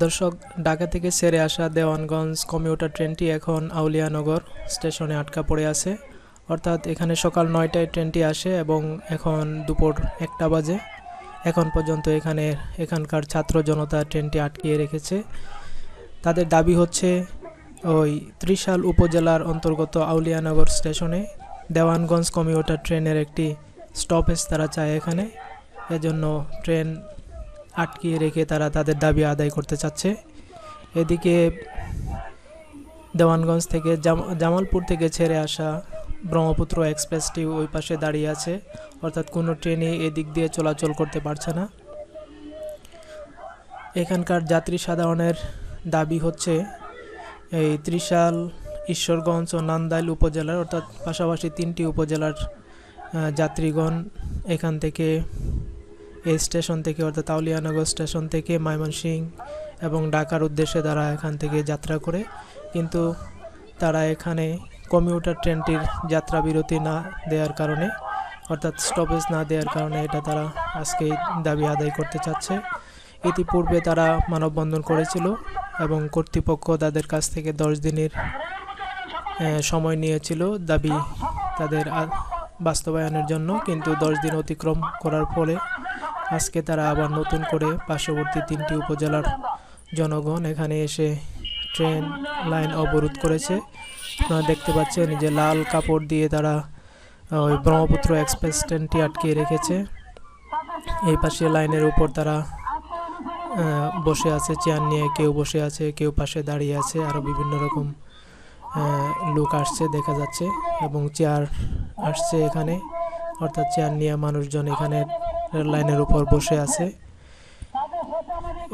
দর্শক, ঢাকা থেকে ছেড়ে আসা দেওয়ানগঞ্জ কমিউটার ট্রেনটি এখন আউলিয়ানগর স্টেশনে আটকা পড়ে আছে। অর্থাৎ এখানে সকাল নয়টায় ট্রেনটি আসে এবং এখন দুপুর একটা বাজে। এখন পর্যন্ত এখানে, এখানকার ছাত্র জনতা ট্রেনটি আটকিয়ে রেখেছে। তাদের দাবি হচ্ছে, ওই ত্রিশাল উপজেলার অন্তর্গত আউলিয়ানগর স্টেশনে দেওয়ানগঞ্জ কমিউটার ট্রেনের একটি স্টপেজ তারা চায় এখানে। এজন্য ট্রেন আটকিয়ে রেখে তারা তাদের দাবি আদায় করতে চাচ্ছে। এদিকে দেওয়ানগঞ্জ থেকে জাম- জামালপুর থেকে ছেড়ে আসা ব্রহ্মপুত্র এক্সপ্রেসটি ওই পাশে দাঁড়িয়ে আছে। অর্থাৎ কোনো ট্রেনই এদিক দিয়ে চলাচল করতে পারছে না। এখানকার যাত্রী সাধারণের দাবি হচ্ছে, এই ত্রিশাল, ঈশ্বরগঞ্জ ও নান্দাইল উপজেলার, অর্থাৎ পাশাপাশি তিনটি উপজেলার যাত্রীগণ এখান থেকে এই স্টেশন থেকে, অর্থাৎ আউলিয়ানগর স্টেশন থেকে ময়মনসিং এবং ঢাকার উদ্দেশ্যে তারা এখান থেকে যাত্রা করে। কিন্তু তারা এখানে কমিউটার ট্রেনটির যাত্রা বিরতি না দেওয়ার কারণে, অর্থাৎ স্টপেজ না দেওয়ার কারণে এটা তারা আজকে দাবি আদায় করতে চাচ্ছে। ইতিপূর্বে তারা মানববন্ধন করেছিল এবং কর্তৃপক্ষ তাদের কাছ থেকে দশ দিনের সময় নিয়েছিল দাবি তাদের বাস্তবায়নের জন্য। কিন্তু দশ দিন অতিক্রম করার ফলে আজকে তারা আবার নতুন করে পার্শ্ববর্তী তিনটি উপজেলার জনগণ এখানে এসে ট্রেন লাইন অবরোধ করেছে। আপনারা দেখতে পাচ্ছেন যে লাল কাপড় দিয়ে তারা ওই ব্রহ্মপুত্র এক্সপ্রেস ট্রেনটি আটকিয়ে রেখেছে। এই পাশে লাইনের উপর তারা বসে আছে, চেয়ার নিয়ে কেউ বসে আছে, কেউ পাশে দাঁড়িয়ে আছে আরও বিভিন্ন রকম লোক আসছে দেখা যাচ্ছে এবং চেয়ার আসছে এখানে। অর্থাৎ চেয়ার নিয়ে মানুষজন এখানে রেল লাইনের উপর বসে আছে।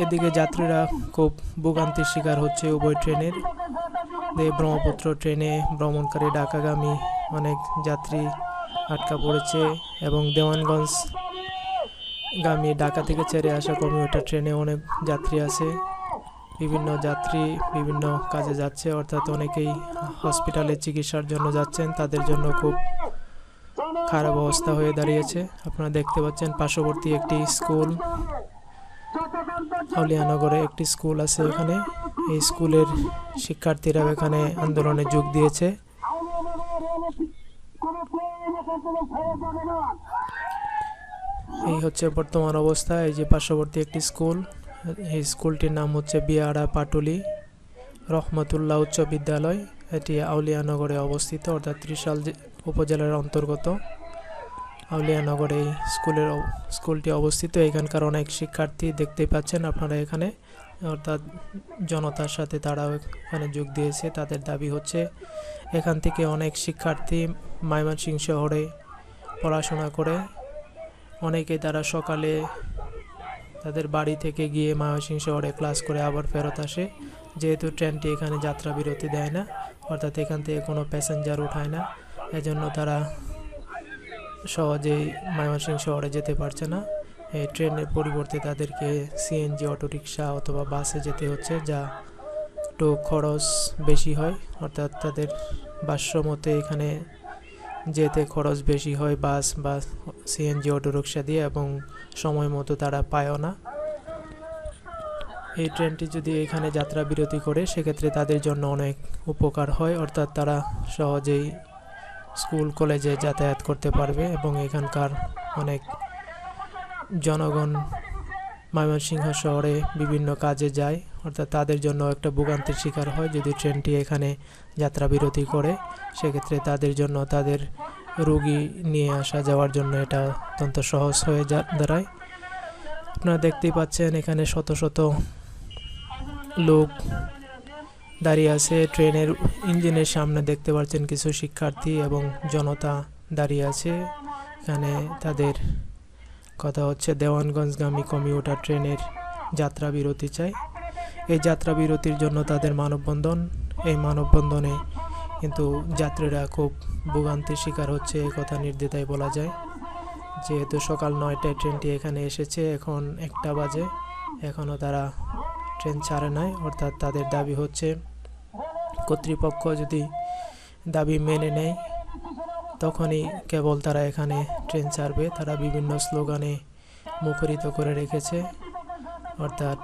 এদিকে যাত্রীরা খুব ভোগান্তির শিকার হচ্ছে উভয় ট্রেনের। ব্রহ্মপুত্র ট্রেনে ভ্রমণকারী ঢাকাগামী অনেক যাত্রী আটকা পড়েছে এবং দেওয়ানগঞ্জ গামী ঢাকা থেকে ছেড়ে আসা কমিউটার ট্রেনে অনেক যাত্রী আছে। বিভিন্ন যাত্রী বিভিন্ন কাজে যাচ্ছে, অর্থাৎ অনেকেই হসপিটালে চিকিৎসার জন্য যাচ্ছেন, তাদের জন্য খুব খারাপ অবস্থা হয়ে দাঁড়িয়েছে। আপনারা দেখতে পাচ্ছেন পার্শ্ববর্তী একটি স্কুল। আউলিয়ানগরে একটি স্কুল আছে এখানে। এই স্কুলের শিক্ষার্থীরা এখানে আন্দোলনে যোগ দিয়েছে। এই হচ্ছে বর্তমান অবস্থা। এই যে পার্শ্ববর্তী একটি স্কুল, এই স্কুলটির নাম হচ্ছে বিয়াড়া পাটুলি। রহমতুল্লাহ উচ্চ বিদ্যালয়। এটি আউলিয়ানগরে অবস্থিত, অর্থাৎ ত্রিশাল উপজেলার অন্তর্গত। আউলিয়ানগরে এই স্কুলের স্কুলটি অবস্থিত। এখানকার অনেক শিক্ষার্থী দেখতেই পাচ্ছেন আপনারা এখানে। অর্থাৎ জনতার সাথে তারাও এখানে যোগ দিয়েছে, তাদের দাবি হচ্ছে এখান থেকে অনেক শিক্ষার্থী ময়মনসিংহ শহরে পড়াশোনা করে। অনেকে তারা সকালে তাদের বাড়ি থেকে গিয়ে ময়মনসিংহ শহরে ক্লাস করে আবার ফেরত আসে। যেহেতু ট্রেনটি এখানে যাত্রা বিরতি দেয় না, অর্থাৎ এখান থেকে কোনো প্যাসেঞ্জার উঠায় না, এজন্য তারা সহজেই ময়মনসিংহ শহরে যেতে পারছে না। এই ট্রেনের পরিবর্তে তাদেরকে সিএনজি, অটোরিকশা অথবা বাসে যেতে হচ্ছে, যা একটু খরচ বেশি হয়। অর্থাৎ তাদের ভাষ্য মতে এখানে যেতে খরচ বেশি হয় বাস বা সিএনজি, অটোরিকশা দিয়ে এবং সময় মতো তারা পায়ও না। এই ট্রেনটি যদি এখানে যাত্রা বিরতি করে, সেক্ষেত্রে তাদের জন্য অনেক উপকার হয়। অর্থাৎ তারা সহজেই স্কুল, কলেজে যাতায়াত করতে পারবে এবং এখানকার অনেক জনগণ ময়মনসিংহ শহরে বিভিন্ন কাজে যায়। অর্থাৎ তাদের জন্য একটা ভোগান্তির শিকার হয় যদি ট্রেনটি এখানে যাত্রা বিরতি করে। সেক্ষেত্রে তাদের জন্য তাদের রুগী নিয়ে আসা যাওয়ার জন্য এটা অত্যন্ত সহজ হয়ে যা, দাঁড়ায়। আপনারা দেখতেই পাচ্ছেন এখানে শত শত লোক দাঁড়িয়ে আছে। ট্রেনের ইঞ্জিনের সামনে দেখতে পাচ্ছেন কিছু শিক্ষার্থী এবং জনতা দাঁড়িয়ে আছে। এখানে তাদের কথা হচ্ছে, দেওয়ানগঞ্জগামী কমিউটার ট্রেনের যাত্রা বিরতি চাই। এই যাত্রা বিরতির জন্য তাদের মানববন্ধন। এই মানববন্ধনে কিন্তু যাত্রীরা খুব ভোগান্তির শিকার হচ্ছে এই কথা নির্দ্বিধায় বলা যায়। যেহেতু সকাল নয়টায় ট্রেনটি এখানে এসেছে, এখন একটা বাজে। এখনও তারা ট্রেন ছাড়ে নাই, অর্থাৎ তাদের দাবি হচ্ছে কর্তৃপক্ষ যদি দাবি মেনে নেয়, তখনই কেবল তারা এখানে ট্রেন ছাড়বে। তারা বিভিন্ন স্লোগানে মুখরিত করে রেখেছে, অর্থাৎ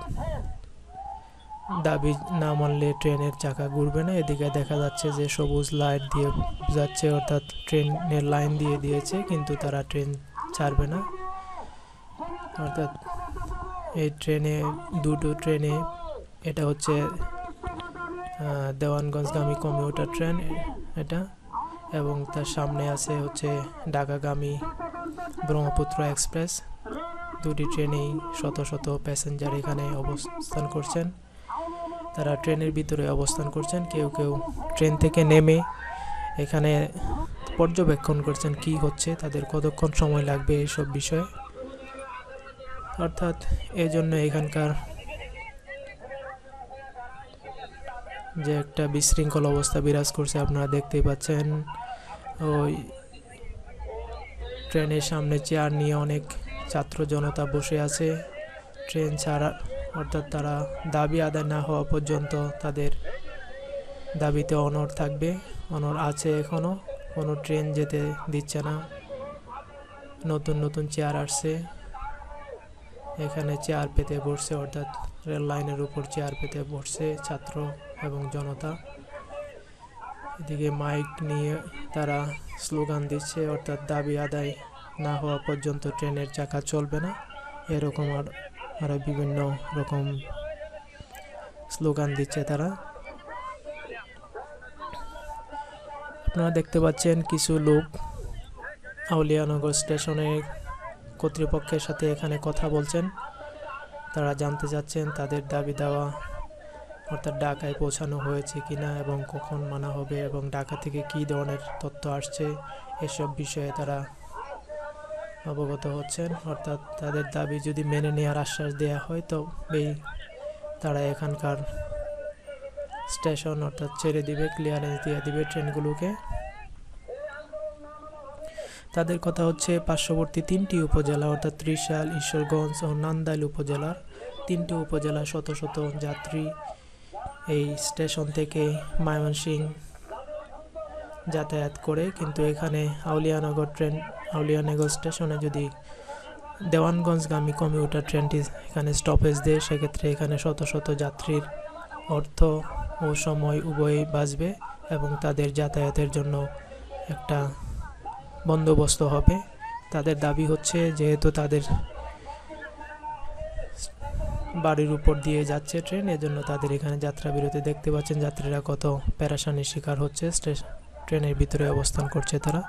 দাবি না মানলে ট্রেনের চাকা ঘুরবে না। এদিকে দেখা যাচ্ছে যে সবুজ লাইট দিয়ে যাচ্ছে, অর্থাৎ ট্রেনের লাইন দিয়ে দিয়েছে, কিন্তু তারা ট্রেন ছাড়বে না, অর্থাৎ এই ট্রেনে, দুটো ট্রেনে, এটা হচ্ছে দেওয়ানগঞ্জগামী কমিউটার ট্রেন, এটা, এবং তার সামনে আছে হচ্ছে ঢাকাগামী ব্রহ্মপুত্র এক্সপ্রেস। দুটি ট্রেনেই শত শত প্যাসেঞ্জার এখানে অবস্থান করছেন। তারা ট্রেনের ভিতরে অবস্থান করছেন, কেউ কেউ ট্রেন থেকে নেমে এখানে পর্যবেক্ষণ করছেন কি হচ্ছে, তাদের কতক্ষণ সময় লাগবে এইসব বিষয়ে। অর্থাৎ এই জন্য এখানকার যে একটা বিশৃঙ্খল অবস্থা বিরাজ করছে আপনারা দেখতেই পাচ্ছেন। ওই ট্রেনের সামনে চেয়ার নিয়ে অনেক ছাত্র জনতা বসে আছে। ট্রেন ছাড়া, অর্থাৎ তারা দাবি আদায় না হওয়া পর্যন্ত তাদের দাবিতে অনড় থাকবে। অনড় আছে এখনও কোনো ট্রেন যেতে দিচ্ছে না। নতুন নতুন চেয়ার আসছে। এখানে চেয়ার পেতে বসছে, অর্থাৎ রেল লাইনের উপর চেয়ার পেতে বসছে ছাত্র এবং জনতা। এদিকে মাইক নিয়ে তারা স্লোগান দিচ্ছে, অর্থাৎ দাবি আদায় না হওয়া পর্যন্ত ট্রেনের চাকা চলবে না। এরকম আর আরও বিভিন্ন রকম স্লোগান দিচ্ছে তারা। আপনারা দেখতে পাচ্ছেন কিছু লোক আউলিয়ানগর স্টেশনের কর্তৃপক্ষের সাথে এখানে কথা বলছেন। তারা জানতে চাচ্ছেন তাদের দাবি দেওয়া, অর্থাৎ ঢাকায় পৌঁছানো হয়েছে কিনা এবং কখন মানা হবে এবং ঢাকা থেকে কী ধরনের তথ্য আসছে, এসব বিষয়ে তারা অবগত হচ্ছেন। অর্থাৎ তাদের দাবি যদি মেনে নেওয়ার আশ্বাস দেওয়া হয় তবেই তারা এখানকার স্টেশন অর্থাৎ ছেড়ে দিবে ক্লিয়ারেন্স দিয়ে দিবে ট্রেনগুলোকে। তাদের কথা হচ্ছে পার্শ্ববর্তী তিনটি উপজেলা, অর্থাৎ ত্রিশাল, ঈশ্বরগঞ্জ ও নান্দাইল উপজেলার তিনটি উপজেলা, শত শত যাত্রী এই স্টেশন থেকে ময়মনসিং যাতায়াত করে। কিন্তু এখানে আউলিয়ানগর ট্রেন, আউলিয়ানগর স্টেশনে যদি দেওয়ানগঞ্জগামী কমিউটার ট্রেনটি এখানে স্টপেজ দেয়, সেক্ষেত্রে এখানে শত শত যাত্রীর অর্থ ও সময় উভয়ই বাঁচবে এবং তাদের যাতায়াতের জন্য একটা বন্দোবস্ত হবে। তাদের দাবি হচ্ছে যেহেতু তাদের বাড়ির উপর দিয়ে যাচ্ছে ট্রেন, এজন্য তাদের এখানে যাত্রা বিরতি। দেখতে পাচ্ছেন যাত্রীরা কত প্যারাসানির শিকার হচ্ছে। ট্রেনের ভিতরে অবস্থান করছে তারা।